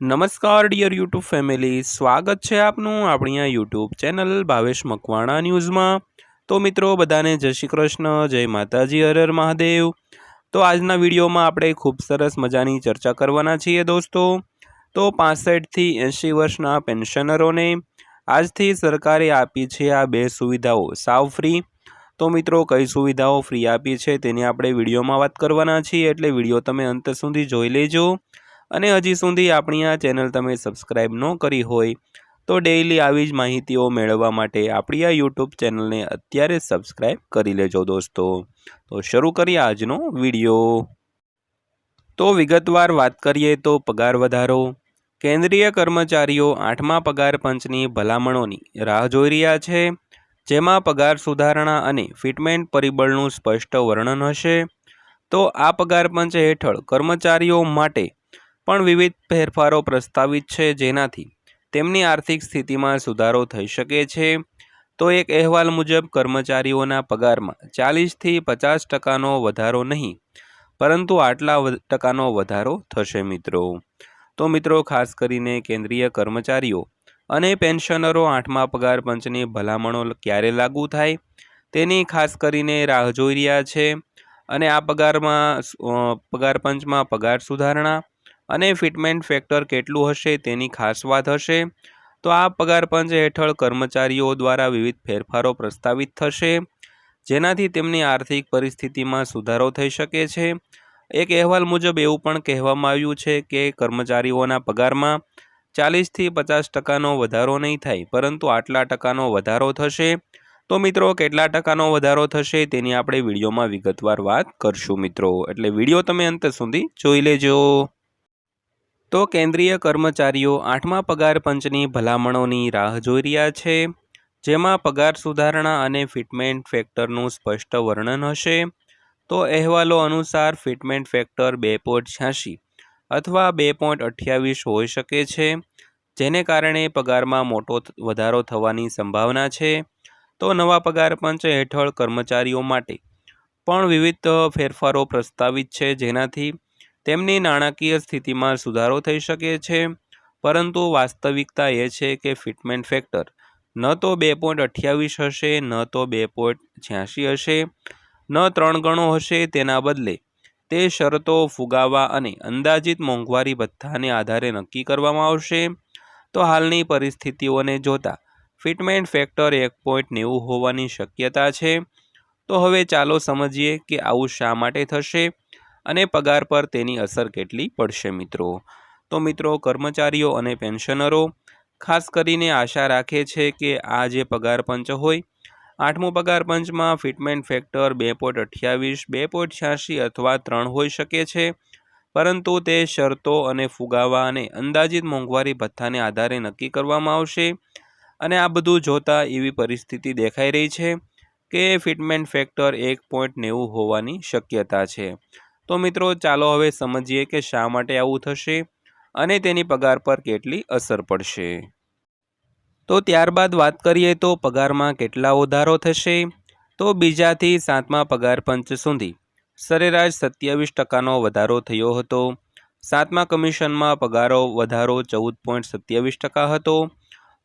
નમસ્કાર dear YouTube family સ્વાગત છે આપનું આપણી આ યુટ્યુબ ચેનલ ભાવેશ મકવાણા ન્યૂઝમાં. તો મિત્રો, બધાને જય શ્રી કૃષ્ણ, જય માતાજી હરર મહાદેવ. તો આજના વિડીયોમાં આપણે ખૂબ સરસ મજાની ચર્ચા કરવાના છીએ દોસ્તો. તો પાસઠથી એંશી વર્ષના પેન્શનરોને આજથી સરકારે આપી છે આ બે સુવિધાઓ, સાવ ફ્રી. તો મિત્રો, કઈ સુવિધાઓ ફ્રી આપી છે તેની આપણે વિડીયોમાં વાત કરવાના છીએ. એટલે વીડિયો તમે અંત સુધી જોઈ લેજો. અને હજી સુધી આપણી આ ચેનલ તમે સબસ્ક્રાઈબ ન કરી હોય, તો ડેઈલી આવી જ માહિતીઓ મેળવવા માટે આપણી આ યુટ્યુબ ચેનલને અત્યારે સબસ્ક્રાઈબ કરી લેજો દોસ્તો. તો શરૂ કરીએ આજનો વીડિયો તો વિગતવાર વાત કરીએ તો પગાર વધારો. કેન્દ્રીય કર્મચારીઓ આઠમા પગાર પંચની ભલામણોની રાહ જોઈ રહ્યા છે, જેમાં પગાર સુધારણા અને ફિટમેન્ટ પરિબળનું સ્પષ્ટ વર્ણન હશે. તો આ પગાર પંચ હેઠળ કર્મચારીઓ માટે પણ વિવિધ ફેરફારો પ્રસ્તાવિત છે જેનાથી તેમની આર્થિક સ્થિતિમાં સુધારો થઈ શકે છે. તો એક અહેવાલ મુજબ, કર્મચારીઓના પગારમાં ચાલીસથી પચાસ ટકાનો વધારો નહીં, પરંતુ આટલા ટકાનો વધારો થશે મિત્રો. તો મિત્રો, ખાસ કરીને કેન્દ્રીય કર્મચારીઓ અને પેન્શનરો આઠમા પગાર પંચની ભલામણો ક્યારે લાગુ થાય? તેની ખાસ કરીને રાહ જોઈ રહ્યા છે. અને આ પગારમાં પગાર પંચમાં પગાર સુધારણા અને ફિટમેન્ટ ફેક્ટર કેટલું હશે તેની ખાસ વાત હશે. તો આ પગાર પંચ હેઠળ કર્મચારીઓ દ્વારા વિવિધ ફેરફારો પ્રસ્તાવિત થશે, જેનાથી તેમની આર્થિક પરિસ્થિતિમાં સુધારો થઈ શકે છે. એક અહેવાલ મુજબ એવું પણ કહેવામાં આવ્યું છે કે કર્મચારીઓના પગારમાં ચાલીસથી પચાસ ટકાનો વધારો નહીં થાય, પરંતુ આટલા ટકાનો વધારો થશે. તો મિત્રો, કેટલા ટકાનો વધારો થશે તેની આપણે વિડીયોમાં વિગતવાર વાત કરશું મિત્રો. એટલે વીડિયો તમે અંત સુધી જોઈ લેજો. તો કેન્દ્રીય કર્મચારીઓ આઠમા પગાર પંચની ભલામણોની રાહ જોઈ રહ્યા છે, જેમાં પગાર સુધારણા અને ફિટમેન્ટ ફેક્ટરનું સ્પષ્ટ વર્ણન હશે. તો અહેવાલો અનુસાર ફિટમેન્ટ ફેક્ટર બે પોઈન્ટ છ્યાસી અથવા બે પોઈન્ટ અઠ્યાવીસ હોઈ શકે છે, જેને કારણે પગારમાં મોટો વધારો થવાની સંભાવના છે. તો નવા પગાર પંચ હેઠળ કર્મચારીઓ માટે પણ વિવિધ ફેરફારો પ્રસ્તાવિત છે જેનાથી તેમની નાણાકીય સ્થિતિમાં સુધારો થઈ શકે છે. પરંતુ વાસ્તવિકતા એ છે કે ફિટમેન્ટ ફેક્ટર ન તો બે પોઈન્ટ અઠ્યાવીસ હશે, ન તો બે પોઈન્ટ છ્યાસી હશે, ન ત્રણ ગણો હશે તેના બદલે તે શરતો ફુગાવા અને અંદાજિત મોંઘવારી ભથ્થાને આધારે નક્કી કરવામાં આવશે. તો હાલની પરિસ્થિતિઓને જોતા ફિટમેન્ટ ફેક્ટર એક પોઈન્ટ નેવું હોવાની શક્યતા છે. તો હવે ચાલો સમજીએ કે આવું શા માટે થશે? અને પગાર પર તેની અસર કેટલી પડશે મિત્રો? તો મિત્રો, કર્મચારીઓ અને પેન્શનરો ખાસ કરીને આશા રાખે છે કે આ જે પગાર પંચ હોય, આઠમો પગાર પંચમાં ફિટમેન્ટ ફેક્ટર બે પોઈન્ટ અઠ્યાવીસ, બે પોઈન્ટ છ્યાસી અથવા ત્રણ હોઈ શકે છે. પરંતુ તે શરતો અને ફુગાવા અને અંદાજિત મોંઘવારી ભથ્થાને આધારે નક્કી કરવામાં આવશે. અને આ બધું જોતા એવી પરિસ્થિતિ દેખાઈ રહી છે કે ફિટમેન્ટ ફેક્ટર એક પોઈન્ટ નેવું હોવાની શક્યતા છે. તો મિત્રો, ચાલો હવે સમજીએ કે શા માટે આવું થશે અને તેની પગાર પર કેટલી અસર પડશે. તો ત્યારબાદ વાત કરીએ તો પગારમાં કેટલા વધારો થશે. તો બીજાથી સાતમા પગાર પંચ સુધી સરેરાશ સત્યાવીસ ટકાનો વધારો થયો હતો. સાતમા કમિશનમાં પગારો વધારો ચૌદ પોઈન્ટ સત્યાવીસ ટકા હતો.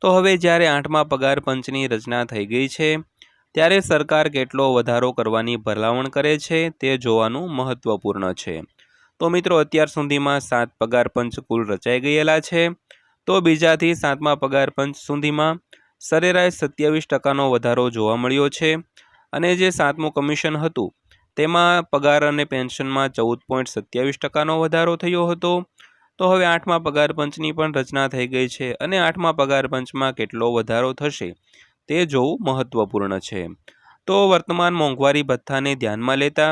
તો હવે જ્યારે આઠમા પગાર પંચની રચના થઈ ગઈ છે ત્યારે સરકાર કેટલો વધારો કરવાની ભલામણ કરે છે તે જોવાનું મહત્વપૂર્ણ છે. તો મિત્રો, અત્યાર સુધીમાં સાત પગાર પંચ કુલ રચાઈ ગયેલા છે. તો બીજાથી સાતમા પગાર પંચ સુધીમાં સરેરાશ સત્યાવીસ ટકાનો વધારો જોવા મળ્યો છે. અને જે સાતમું કમિશન હતું, તેમાં પગાર અને પેન્શનમાં ચૌદ પોઈન્ટ સત્યાવીસ ટકાનો વધારો થયો હતો. તો હવે આઠમા પગાર પંચની પણ રચના થઈ ગઈ છે અને આઠમા પગાર પંચમાં કેટલો વધારો થશે તે જોવું મહત્વપૂર્ણ છે. તો વર્તમાન મોંઘવારી ભથ્થાને ધ્યાનમાં લેતા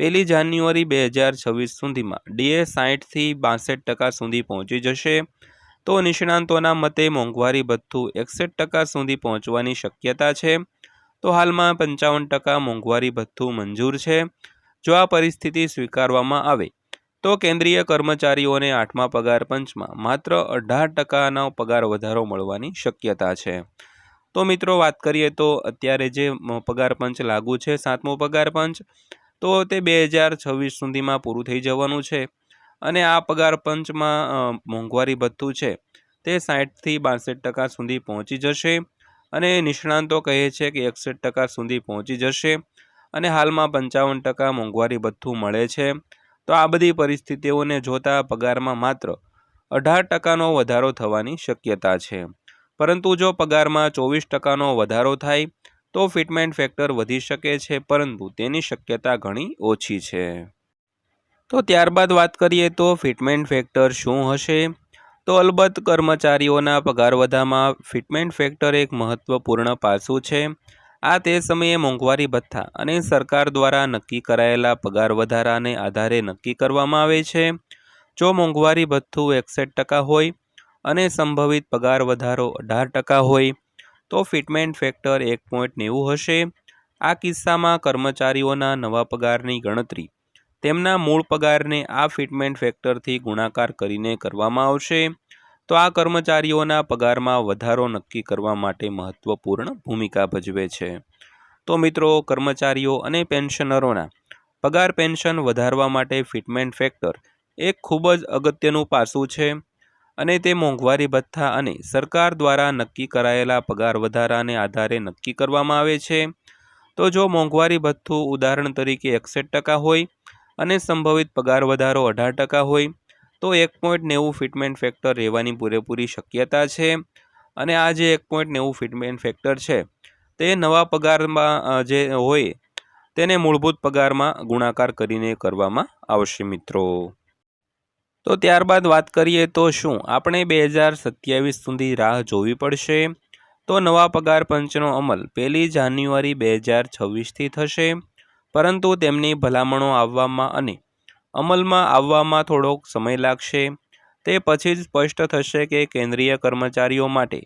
પહેલી જાન્યુઆરી બે હજાર છવ્વીસ સુધીમાં ડીએ સાહીઠથી બાસઠ ટકા સુધી પહોંચી જશે. તો નિષ્ણાંતોના મતે મોંઘવારી ભથ્થું એકસઠ ટકા સુધી પહોંચવાની શક્યતા છે. તો હાલમાં પંચાવન ટકા મોંઘવારી ભથ્થું મંજૂર છે. જો આ પરિસ્થિતિ સ્વીકારવામાં આવે, તો કેન્દ્રીય કર્મચારીઓને આઠમા પગાર પંચમાં માત્ર અઢાર ટકાનો પગાર વધારો મળવાની શક્યતા છે. તો મિત્રો વાત કરીએ તો અત્યારે જે પગાર પંચ લાગુ છે, સાતમો પગાર પંચ, તો તે બે હજાર છવ્વીસ સુધીમાં પૂરું થઈ જવાનું છે. અને આ પગાર પંચમાં મોંઘવારી ભથ્થું છે તે સાઠથી બાસઠ ટકા સુધી પહોંચી જશે અને નિષ્ણાંતો કહે છે કે એકસઠ ટકા સુધી પહોંચી જશે અને હાલમાં પંચાવન ટકા મોંઘવારી ભથ્થું મળે છે. તો આ બધી પરિસ્થિતિઓને જોતા પગારમાં માત્ર અઢાર ટકાનો વધારો થવાની શક્યતા છે. પરંતુ જો પગારમાં ચોવીસ ટકાનો વધારો થાય, તો ફિટમેન્ટ ફેક્ટર વધી શકે છે, પરંતુ તેની શક્યતા ઘણી ઓછી છે. તો ત્યારબાદ વાત કરીએ તો ફિટમેન્ટ ફેક્ટર શું હશે? તો અલબત્ત કર્મચારીઓના પગાર વધામાં ફિટમેન્ટ ફેક્ટર એક મહત્વપૂર્ણ પાસું છે. આ તે સમયે મોંઘવારી ભથ્થા અને સરકાર દ્વારા નક્કી કરાયેલા પગાર વધારાને આધારે નક્કી કરવામાં આવે છે. જો મોંઘવારી ભથ્થું એકસઠ ટકા હોય અને સંભવિત પગાર વધારો અઢાર ટકા હોય, તો ફિટમેન્ટ ફેક્ટર એક પોઈન્ટ નેવું હશે. આ કિસ્સામાં કર્મચારીઓના નવા પગારની ગણતરી. તેમના મૂળ પગારને આ ફિટમેન્ટ ફેક્ટરથી ગુણાકાર કરીને કરવામાં આવશે. તો આ કર્મચારીઓના પગારમાં વધારો નક્કી કરવા માટે મહત્વપૂર્ણ ભૂમિકા ભજવે છે. તો મિત્રો, કર્મચારીઓ અને પેન્શનરોના પગાર પેન્શન વધારવા માટે ફિટમેન્ટ ફેક્ટર એક ખૂબ જ અગત્યનું પાસું છે. અને તે મોંઘવારી ભથ્થા અને સરકાર દ્વારા નક્કી કરાયેલા પગાર વધારાને આધારે નક્કી કરવામાં આવે છે. તો જો મોંઘવારી ભથ્થું ઉદાહરણ તરીકે એકસઠ ટકા હોય અને સંભવિત પગાર વધારો અઢાર ટકા હોય, તો એક પોઈન્ટ નેવું ફિટમેન્ટ ફેક્ટર રહેવાની પૂરેપૂરી શક્યતા છે. અને આ જે એક પોઈન્ટ નેવું ફિટમેન્ટ ફેક્ટર છે, તે નવા પગારમાં જે હોય, તેને મૂળભૂત પગારમાં ગુણાકાર કરીને કરવામાં આવશે મિત્રો. તો ત્યારબાદ વાત કરીએ તો શું? આપણે બે હજાર સત્યાવીસ સુધી રાહ જોવી પડશે. તો નવા પગાર પંચનો અમલ પહેલી જાન્યુઆરી બે હજાર છવ્વીસથી થશે. પરંતુ તેમની ભલામણો આવવામાં અને અમલમાં આવવામાં થોડોક સમય લાગશે. તે પછી જ સ્પષ્ટ થશે કે કેન્દ્રીય કર્મચારીઓ માટે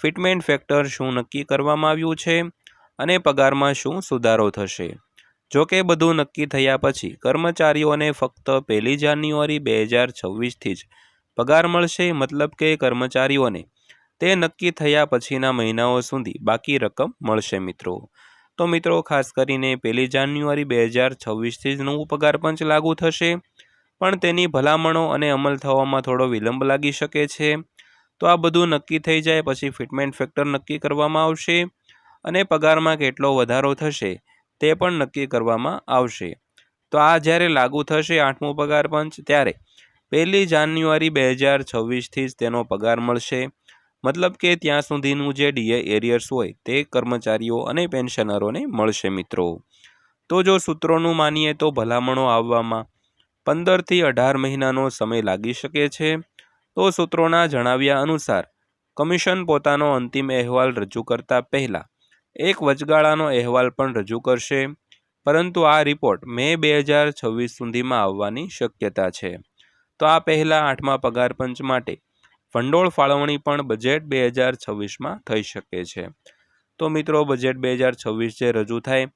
ફિટમેન્ટ ફેક્ટર શું નક્કી કરવામાં આવ્યું છે અને પગારમાં શું સુધારો થશે. જો કે બધું નક્કી થયા પછી કર્મચારીઓને ફક્ત પહેલી જાન્યુઆરી બે હજાર છવ્વીસથી જ પગાર મળશે, મતલબ કે કર્મચારીઓને. તે નક્કી થયા પછીના મહિનાઓ સુધી બાકી રકમ મળશે મિત્રો. તો મિત્રો, ખાસ કરીને પહેલી જાન્યુઆરી બે હજાર છવ્વીસથી જ નવું પગાર પંચ લાગુ થશે. પણ તેની ભલામણો અને અમલ થવામાં થોડો વિલંબ લાગી શકે છે. તો આ બધું નક્કી થઈ જાય પછી ફિટમેન્ટ ફેક્ટર નક્કી કરવામાં આવશે અને પગારમાં કેટલો વધારો થશે. તે પણ નક્કી કરવામાં આવશે. તો આ જ્યારે લાગુ થશે આઠમું પગાર પંચ, ત્યારે પહેલી જાન્યુઆરી બે હજાર છવ્વીસથી જ તેનો પગાર મળશે. મતલબ કે ત્યાં સુધીનું જે ડીએ એરિયર્સ હોય તે કર્મચારીઓ અને પેન્શનરોને મળશે મિત્રો. તો જો સૂત્રોનું માનીએ તો ભલામણો આવવામાં પંદરથી અઢાર મહિનાનો સમય લાગી શકે છે. તો સૂત્રોના જણાવ્યા અનુસાર, કમિશન પોતાનો અંતિમ અહેવાલ રજૂ કરતા પહેલાં એક વચગાળાનો અહેવાલ પણ રજૂ કરશે. પરંતુ આ રિપોર્ટ મે બે હજાર છવ્વીસ સુધીમાં આવવાની શક્યતા છે. તો આ પહેલાં આઠમા પગાર પંચ માટે ભંડોળ ફાળવણી પણ બજેટ બે હજાર છવ્વીસમાં થઈ શકે છે. તો મિત્રો, બજેટ બે હજાર છવ્વીસ જે રજૂ થાય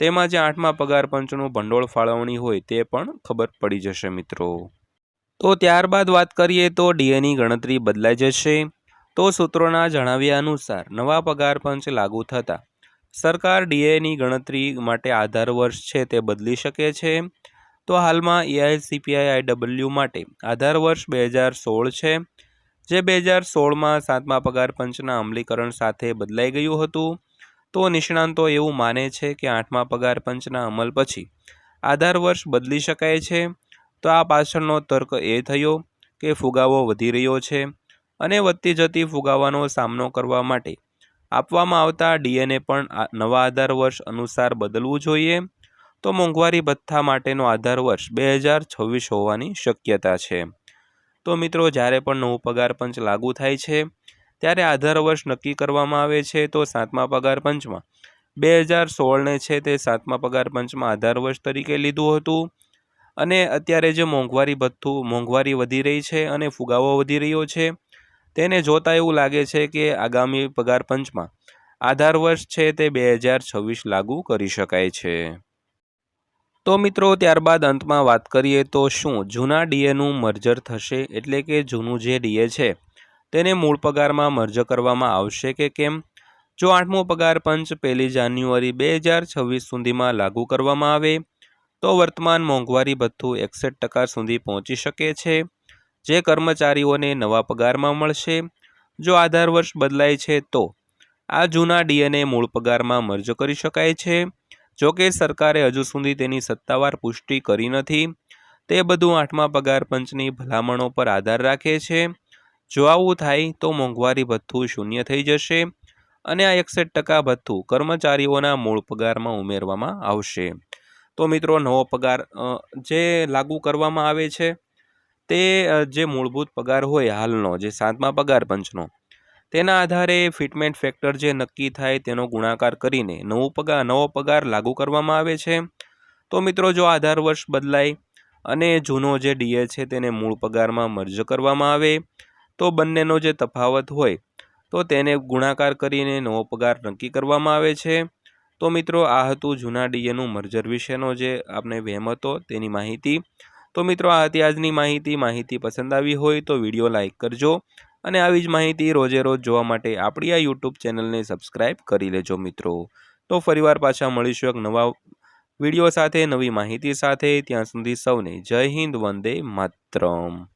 તેમાં જે આઠમા પગાર પંચનું ભંડોળ ફાળવણી હોય તે પણ ખબર પડી જશે મિત્રો. તો ત્યારબાદ વાત કરીએ તો ડીએની ગણતરી બદલાઈ જશે. તો સૂત્રોના જણાવ્યા અનુસાર નવા પગાર પંચ લાગુ થતાં સરકાર ડીએની ગણતરી માટે આધાર વર્ષ છે તે બદલી શકે છે. તો હાલમાં એઆઈસીપીઆઈ આઈડબલ્યુ માટે આધાર વર્ષ બે હજાર સોળ છે, જે બે હજાર સોળમાં સાતમા પગાર પંચના અમલીકરણ સાથે બદલાઈ ગયું હતું. તો નિષ્ણાંતો એવું માને છે કે આઠમા પગાર પંચના અમલ પછી આધાર વર્ષ બદલી શકાય છે. તો આ પાછળનો તર્ક એ થયો કે ફુગાવો વધી રહ્યો છે અને વધતી જતી ફુગાવાનો સામનો કરવા માટે આપવામાં આવતા ડીએનએ પણ નવા આધાર વર્ષ અનુસાર બદલવું જોઈએ. તો મોંઘવારી ભથ્થા માટેનો આધાર વર્ષ બે હજાર છવ્વીસ હોવાની શક્યતા છે. તો મિત્રો, જ્યારે પણ નવું પગાર પંચ લાગુ થાય છે, ત્યારે આધાર વર્ષ નક્કી કરવામાં આવે છે તો સાતમા પગાર પંચમાં બે હજાર સોળને છે તે સાતમા પગાર પંચમાં આધાર વર્ષ તરીકે લીધું હતું. અને અત્યારે જે મોંઘવારી ભથ્થું, મોંઘવારી વધી રહી છે અને ફુગાવો વધી રહ્યો છે તેને જોતા એવું લાગે છે કે આગામી પગાર પંચમાં આધાર વર્ષ છે તે બે હજાર છવ્વીસ લાગુ કરી શકાય છે. તો મિત્રો, ત્યારબાદ અંતમાં વાત કરીએ તો શું જૂના ડીએનું મર્જર થશે એટલે કે જૂનું જે ડીએ છે તેને મૂળ પગારમાં મર્જ કરવામાં આવશે કે કેમ? જો આઠમો પગાર પંચ પહેલી જાન્યુઆરી બે હજાર છવ્વીસ સુધીમાં લાગુ કરવામાં આવે, તો વર્તમાન મોંઘવારી ભથ્થું એકસઠ ટકા સુધી પહોંચી શકે છે. જે કર્મચારીઓને નવા પગારમાં મળશે. જો આધાર વર્ષ બદલાય છે તો આ જૂના ડીએનએ મૂળ પગારમાં મર્જ કરી શકાય છે. જો કે સરકારે હજુ સુધી તેની સત્તાવાર પુષ્ટિ કરી નથી. તે બધું આઠમા પગાર પંચની ભલામણો પર આધાર રાખે છે. જો આવું થાય તો મોંઘવારી ભથ્થું શૂન્ય થઈ જશે અને આ એકસઠ ટકા ભથ્થું કર્મચારીઓના મૂળ પગારમાં ઉમેરવામાં આવશે. તો મિત્રો, નવો પગાર જે લાગુ કરવામાં આવે છે તે જે મૂળભૂત પગાર હોય હાલનો, જે સાતમા પગાર પંચનો, તેના આધારે ફિટમેન્ટ ફેક્ટર જે નક્કી થાય તેનો ગુણાકાર કરીને નવો પગાર નવો પગાર લાગુ કરવામાં આવે છે. તો મિત્રો, જો આધાર વર્ષ બદલાય અને જૂનો જે ડીએ છે તેને મૂળ પગારમાં મર્જ કરવામાં આવે, તો બંનેનો જે તફાવત હોય, તો તેને ગુણાકાર કરીને નવો પગાર નક્કી કરવામાં આવે છે. તો મિત્રો, આ હતું જૂના ડીએનું મર્જર વિશેનો જે આપણે વહેમ હતો, તેની માહિતી. તો મિત્રો, આ હતી આજની માહિતી. માહિતી પસંદ આવી હોય તો વીડિયો લાઇક કરજો અને આવી જ માહિતી રોજે રોજ જોવા માટે આપણી આ યુટ્યુબ ચેનલને સબસ્ક્રાઈબ કરી લેજો મિત્રો. તો ફરીવાર પાછા મળીશું એક નવા વીડિયો સાથે, નવી માહિતી સાથે. ત્યાં સુધી સૌને જય હિન્દ, વંદે માતરમ.